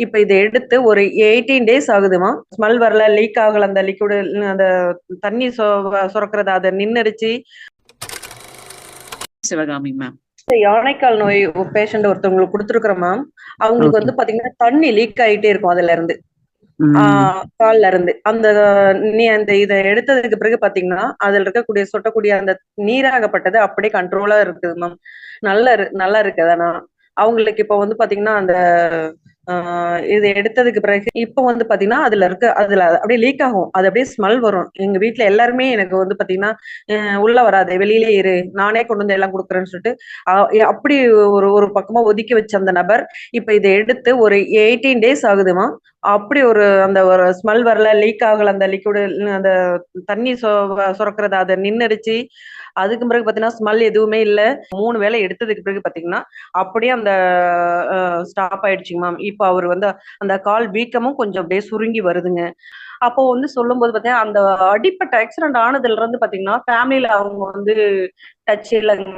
இப்ப இத எடுத்து ஒரு 18 டேஸ் ஆகுதும்மா. ஸ்மெல் வரல, லீக் ஆகல அந்த லிக்விடு அந்த தண்ணி சுரக்கிறது அத நின்னுடுச்சு. சிவகாமி மேம். யானைக்கால் நோய் பேஷண்ட் ஒருத்தவங்களுக்கு குடுத்துருக்குறோம் மேம். அவங்களுக்கு. வந்து பாத்தீங்கன்னா, தண்ணி லீக் ஆயிட்டே இருக்கும் அதுலருந்து. ஆ ம். கால்ல இருந்து. அந்த நீ அந்த இத எடுத்ததுக்கு பிறகு பாத்தீங்கன்னா, அதுல இருக்கக்கூடிய சொட்டக்கூடிய அந்த நீராகப்பட்டது அப்படியே கண்ட்ரோலா இருக்குது மேம். நல்லா நல்லா இருக்கு ஆனா. அவங்களுக்கு இப்ப வந்து பாத்தீங்கன்னா, அந்த இது எடுத்ததுக்கு பிறகு இப்ப வந்து பாத்தீங்கன்னா, அதுல இருக்க அதுல அப்படியே லீக் ஆகும். அது அப்படியே ஸ்மெல் வரும். எங்க வீட்டுல எல்லாருமே எனக்கு வந்து பாத்தீங்கன்னா, உள்ள வராது வெளியிலே இரு. நானே கொண்டு வந்து எல்லாம் கொடுக்குறேன்னு சொல்லிட்டு, அப்படி ஒரு ஒரு பக்கமா ஒதுக்கி வச்ச அந்த நபர், இப்ப இதை எடுத்து ஒரு 18 டேஸ் ஆகுதும்மா. அப்படி ஒரு அந்த ஒரு ஸ்மெல் வரல, லீக் ஆகல அந்த லிக்விடு அந்த தண்ணி சொ சுரக்கிறது அதை நின்னுடுச்சு. அதுக்கு பிறகு பாத்தீங்கன்னா, ஸ்மெல் எதுவுமே இல்ல. மூணு வேளை எடுத்ததுக்கு பிறகு பாத்தீங்கன்னா, அப்படியே அந்த ஸ்டாப் ஆயிடுச்சுங்க மேம். இப்ப அவர் வந்து அந்த கால் வீக்கமும் கொஞ்சம் அப்படியே சுருங்கி வருதுங்க. அப்போ வந்து சொல்லும்போது பாத்தீங்கன்னா, அந்த அடிப்பட்ட ஆக்சிடென்ட் ஆனதுலருந்து பாத்தீங்கன்னா, ஃபேமிலில அவங்க வந்து டச் இல்லங்க.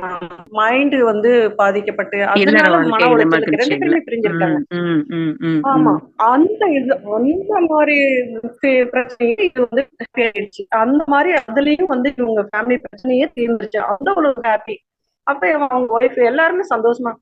மைண்ட் வந்து பாதிக்கப்பட்டு, அதனால மன உளைச்சலுக்கு 2 மகிழ்ச்சியில்ல. பேருமே பிரிஞ்சிருக்காங்க. ஆமா. அந்த இது அந்த மாரி பிரச்சனையே இது வந்து ஆயிடுச்சு. அந்த மாரி அதுலயும் வந்து இவங்க ஃபேமிலி பிரச்சனையே தீர்ந்துருச்சு. அந்த ஒரு ஹாப்பி. அப்ப அவங்க ஒய்ஃப் எல்லாருமே சந்தோஷமா